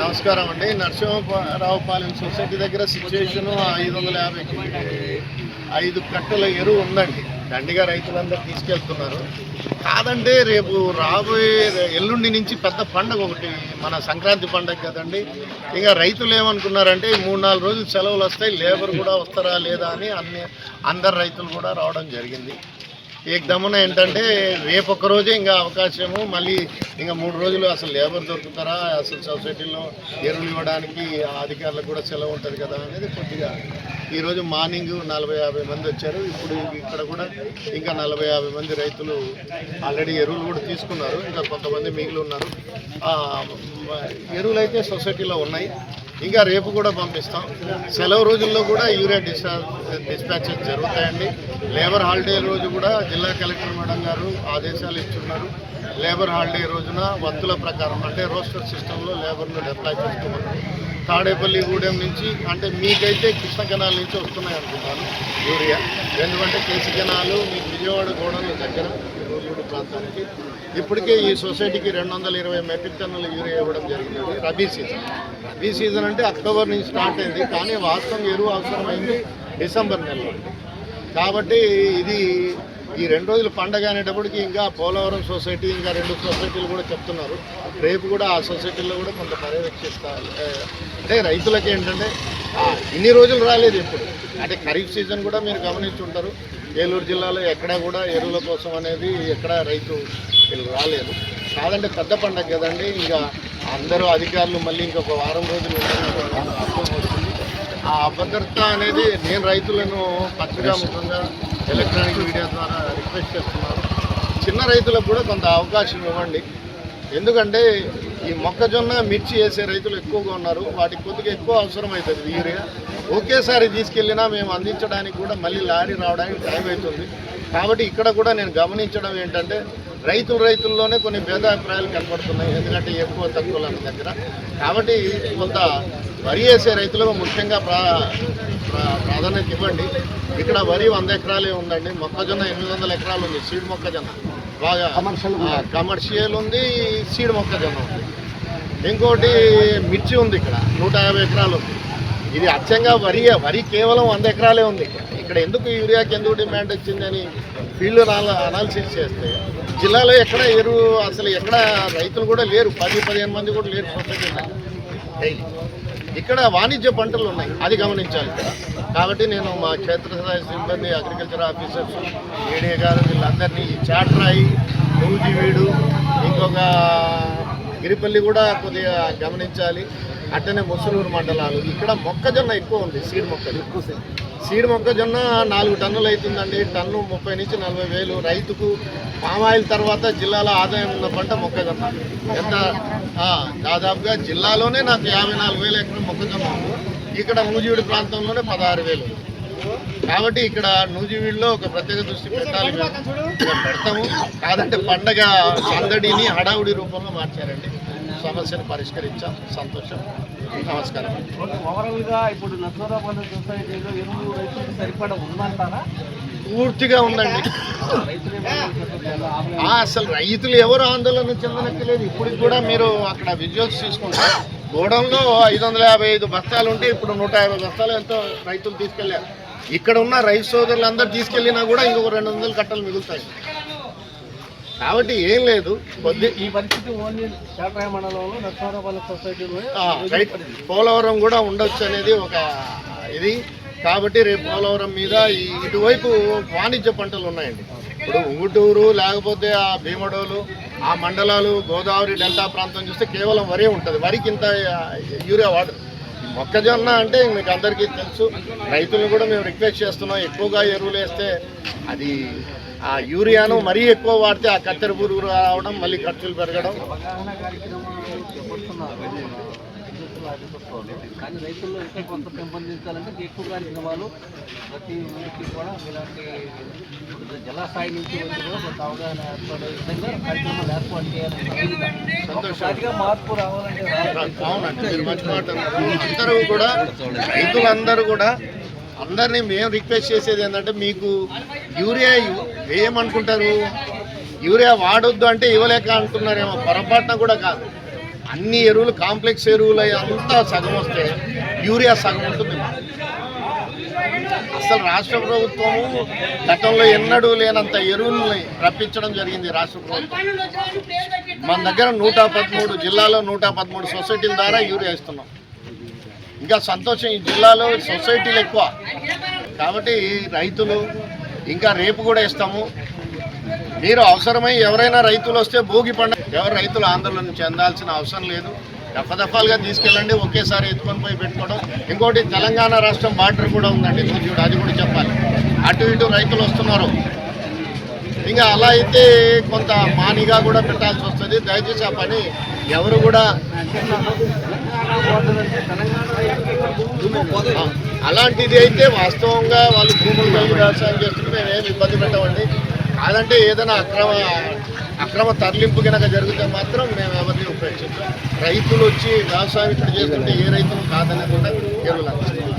నమస్కారం అండి నరసింహరావుపాలెం సొసైటీ దగ్గర సిచ్యువేషన్ ఐదు వందల యాభై ఐదు కట్టల ఎరువు ఉందండి. దండిగా రైతులందరూ తీసుకెళ్తున్నారు. కాదంటే రేపు రాబోయే ఎల్లుండి నుంచి పెద్ద పండగ ఒకటి మన సంక్రాంతి పండగ కదండి. ఇంకా రైతులు ఏమనుకున్నారంటే మూడు నాలుగు రోజులు సెలవులు వస్తాయి లేబర్ కూడా వస్తారా లేదా అని అన్ని అందరు రైతులు కూడా రావడం జరిగింది. ఏకదమ్మున ఏంటంటే రేపు ఒక్క రోజే ఇంకా అవకాశము. మళ్ళీ ఇంకా మూడు రోజులు అసలు లేబర్ దొరుకుతారా? అసలు సొసైటీలో ఎరువులు ఇవ్వడానికి అధికారులకు కూడా సెలవు ఉంటుంది కదా అనేది కొద్దిగా ఈరోజు మార్నింగ్ నలభై యాభై మంది వచ్చారు. ఇప్పుడు ఇక్కడ కూడా ఇంకా నలభై యాభై మంది రైతులు ఆల్రెడీ ఎరువులు కూడా తీసుకున్నారు. ఇంకా కొంతమంది మిగిలి ఉన్నారు. ఎరువులు అయితే సొసైటీలో ఉన్నాయి. ఇంకా రేపు కూడా పంపిస్తాం. సెలవు రోజుల్లో కూడా యూరియా డిశ్చార్జ్ డిస్పాచెస్ జరుగుతాయండి. లేబర్ హాలిడే రోజు కూడా జిల్లా కలెక్టర్ మేడం గారు ఆదేశాలు ఇచ్చున్నారు. లేబర్ హాలిడే రోజున వత్తుల ప్రకారం అంటే రోస్టర్ సిస్టంలో లేబర్ను డిప్లాయ్ చేసుకోమన్నారు. తాడేపల్లి గూడెం నుంచి అంటే మీకైతే కృష్ణ కెనాల్ నుంచి వస్తున్నాయి అనుకుంటాను యూరియా. ఎందుకంటే కేసీ కెనాలు మీకు విజయవాడ గోడల దగ్గర ప్రాంతానికి. ఇప్పటికే ఈ సొసైటీకి రెండు వందల ఇరవై మెట్రిక్ టన్నుల యూరియా ఇవ్వడం జరిగింది. రబీ సీజన్. రబీ సీజన్ అంటే అక్టోబర్ నుంచి స్టార్ట్ అయింది. కానీ వాస్తవం ఎరువు అవసరమైంది డిసెంబర్ నెలలో. కాబట్టి ఇది ఈ రెండు రోజులు పండగ అనేటప్పటికి ఇంకా పోలవరం సొసైటీ ఇంకా రెండు సొసైటీలు కూడా చెప్తున్నారు. రేపు కూడా ఆ సొసైటీల్లో కూడా కొంత పర్యవేక్షిస్తారు అంటే రైతులకి ఏంటంటే ఇన్ని రోజులు రాలేదు ఇప్పుడు. అంటే ఖరీఫ్ సీజన్ కూడా మీరు గమనించి ఉంటారు. ఏలూరు జిల్లాలో ఎక్కడా కూడా ఎరువుల కోసం అనేది ఎక్కడా రైతు వీళ్ళు రాలేదు. కాదంటే పెద్ద పండగ కదండి. ఇంకా అందరూ అధికారులు మళ్ళీ ఇంకొక వారం రోజులు అర్థం ఆ అభద్రత అనేది నేను రైతులను పచ్చగా ముఖంగా ఎలక్ట్రానిక్ మీడియా ద్వారా రిక్వెస్ట్ చేస్తున్నాను. చిన్న రైతులకు కూడా కొంత అవకాశం ఇవ్వండి. ఎందుకంటే ఈ మొక్కజొన్న మిర్చి వేసే రైతులు ఎక్కువగా ఉన్నారు. వాటికి కొద్దిగా ఎక్కువ అవసరం అవుతుంది యూరియా ఒకేసారి తీసుకెళ్ళినా మేము అందించడానికి కూడా మళ్ళీ లారీ రావడానికి టైం అవుతుంది. కాబట్టి ఇక్కడ కూడా నేను గమనించడం ఏంటంటే రైతులు రైతుల్లోనే కొన్ని భేదాభిప్రాయాలు కనపడుతున్నాయి. ఎందుకంటే ఎక్కువ తక్కువ దగ్గర. కాబట్టి కొంత వరి వేసే రైతులకు ముఖ్యంగా ప్రా ప్రాధాన్యత ఇవ్వండి. ఇక్కడ వరి వంద ఎకరాలే ఉందండి. మొక్కజొన్న ఎనిమిది వందల ఎకరాలు ఉంది. సీడ్ మొక్కజొన్న. బాగా ఆ, కమర్షియల్ ఉంది సీడ్ మొక్కజొన్న ఉంది. ఇంకోటి మిర్చి ఉంది ఇక్కడ నూట యాభై ఎకరాలు ఉంది. ఇది అచ్చంగా వరి వరి కేవలం వంద ఎకరాలే ఉంది ఇక్కడ. ఎందుకు యూరియాకి ఎందుకు డిమాండ్ వచ్చిందని ఫీల్డ్ అనాలిసిస్ చేస్తే జిల్లాలో ఎక్కడ ఎరువు అసలు ఎక్కడ రైతులు కూడా లేరు. పది పదిహేను మంది కూడా లేరు డైలీ ఇక్కడ వాణిజ్య పంటలు ఉన్నాయి. అది గమనించాలి కాబట్టి నేను మా క్షేత్రస్థాయి సిబ్బంది అగ్రికల్చర్ ఆఫీసర్స్ ఏడీ గారు వీళ్ళందరినీ ఈ చాట్రాయి నూజివీడు ఇంకొక గిరిపల్లి కూడా కొద్దిగా గమనించాలి. అట్టనే ముసునూరు మండలాలు. ఇక్కడ మొక్కజొన్న ఎక్కువ ఉంది సీడ్ మొక్కజొన్న సీడ్. మొక్కజొన్న నాలుగు టన్నులు అవుతుందండి టన్ను ముప్పై నుంచి నలభై వేలు. రైతుకు పామాయిల్ తర్వాత జిల్లాలో ఆదాయం ఉన్న పంట మొక్కజొన్న. ఎంత? దాదాపుగా జిల్లాలోనే నాకు యాభై నాలుగు వేల ఎకరం మొక్కజొన్న ఇక్కడ నూజివీడు ప్రాంతంలోనే పదహారు వేలు. కాబట్టి ఇక్కడ నూజివీడులో ఒక ప్రత్యేక దృష్టి పెట్టాలి. పెడతాము. కాదంటే పండగ సందడిని హడావుడి రూపంలో మార్చారండి. సమస్యను పరిష్కరించాం. సంతోషం. నమస్కారం. ఓవరాల్గా ఇప్పుడు నర్సరాబాద్ సొసైటీలో ఎరువులు రైతులకు సరిపడా ఉందంటారా? పూర్తిగా ఉందండి. అసలు రైతులు ఎవరు ఆందోళన చెందనక్కలేదు ఇప్పటికి కూడా మీరు అక్కడ విజువల్స్ తీసుకుంటే గోడంలో ఐదు వందల యాభై ఐదు బస్తాలు ఉంటే ఇప్పుడు నూట యాభై బస్తాలు ఎంతో రైతులు తీసుకెళ్ళారు. ఇక్కడ ఉన్న రైతు సోదరులు అందరూ తీసుకెళ్ళినా కూడా ఇంకొక రెండు వందల కట్టలు మిగులుతాయి. కాబట్టి ఏం లేదు. కొద్ది ఈ పరిస్థితి ఓన్లీ మండలంలో ఆ, రైట్. పోలవరం కూడా ఉండొచ్చు అనేది ఒక ఇది. కాబట్టి రేపు పోలవరం మీద ఇటువైపు వాణిజ్య పంటలు ఉన్నాయండి. ఇప్పుడు ఉంగుటూరు లేకపోతే ఆ భీమడోలు ఆ మండలాలు గోదావరి డెల్టా ప్రాంతం చూస్తే కేవలం వరే ఉంటుంది. వరికి ఇంత యూరియా వాటర్ మొక్కజొన్న అంటే మీకు అందరికీ తెలుసు. రైతులను కూడా మేము రిక్వెస్ట్ చేస్తున్నాం. ఎక్కువగా ఎరువులు వేస్తే అది ఆ యూరియాను మరీ ఎక్కువ వాడితే ఆ కత్తెర పురుగు రావడం మళ్ళీ ఖర్చులు పెరగడం. కానీ రైతుల్లో ఇంకా కొంత పెంపొందించాలంటే ఎక్కువ కార్యక్రమాలు ప్రతి ఊరికి కూడా ఇలాంటి జలాశయం నుంచి వచ్చి కూడా కొంత అవగాహన ఏర్పడే విధంగా కార్యక్రమాలు ఏర్పాటు చేయాలని అవునండి మీరు మంచి మాట అందరూ కూడా రైతులందరూ కూడా అందరినీ మేము రిక్వెస్ట్ చేసేది ఏంటంటే మీకు యూరియా వేయమనుకుంటారు యూరియా వాడొద్దు అంటే ఇవ్వలేక అంటున్నారేమో. పొరపాటున కూడా కాదు. అన్ని ఎరువులు కాంప్లెక్స్ ఎరువులు అంతా సగం వస్తే యూరియా సగం ఉంటుంది అసలు రాష్ట్ర ప్రభుత్వము గతంలో ఎన్నడూ లేనంత ఎరువుల్ని రప్పించడం జరిగింది రాష్ట్ర ప్రభుత్వం. మన దగ్గర నూట పదమూడు జిల్లాలో నూట పదమూడు సొసైటీల ద్వారా యూరియా ఇస్తున్నాం. ఇంకా సంతోషం ఈ జిల్లాలో సొసైటీలు ఎక్కువ. కాబట్టి రైతులు ఇంకా రేపు కూడా ఇస్తాము. మీరు అవసరమై ఎవరైనా రైతులు వస్తే భోగి పండుగ ఎవరు రైతులు ఆందోళన చెందాల్సిన అవసరం లేదు. దఫదఫాలుగా తీసుకెళ్ళండి ఒకేసారి ఎత్తుకొని పోయి పెట్టుకోవడం. ఇంకోటి తెలంగాణ రాష్ట్రం బార్డర్ కూడా ఉందండి. చూడు అది కూడా చెప్పాలి. అటు ఇటు రైతులు వస్తున్నారు. ఇంకా అలా అయితే కొంత మానిగా కూడా పెట్టాల్సి వస్తుంది. దయచేసి ఆ పని ఎవరు కూడా అలాంటిది అయితే వాస్తవంగా వాళ్ళు భూములు కలిగి వ్యవసాయం చేస్తుంటే మేమేమి ఇబ్బంది పెట్టమండి. కాదంటే ఏదైనా అక్రమ అక్రమ తరలింపు కనుక జరిగితే మాత్రం మేము ఎవరిని ఉపయోగించాం రైతులు వచ్చి వ్యవసాయం ఇక్కడ చేస్తుంటే ఏ రైతులు కాదనేది కూడా ఎరువులు అందిస్తాం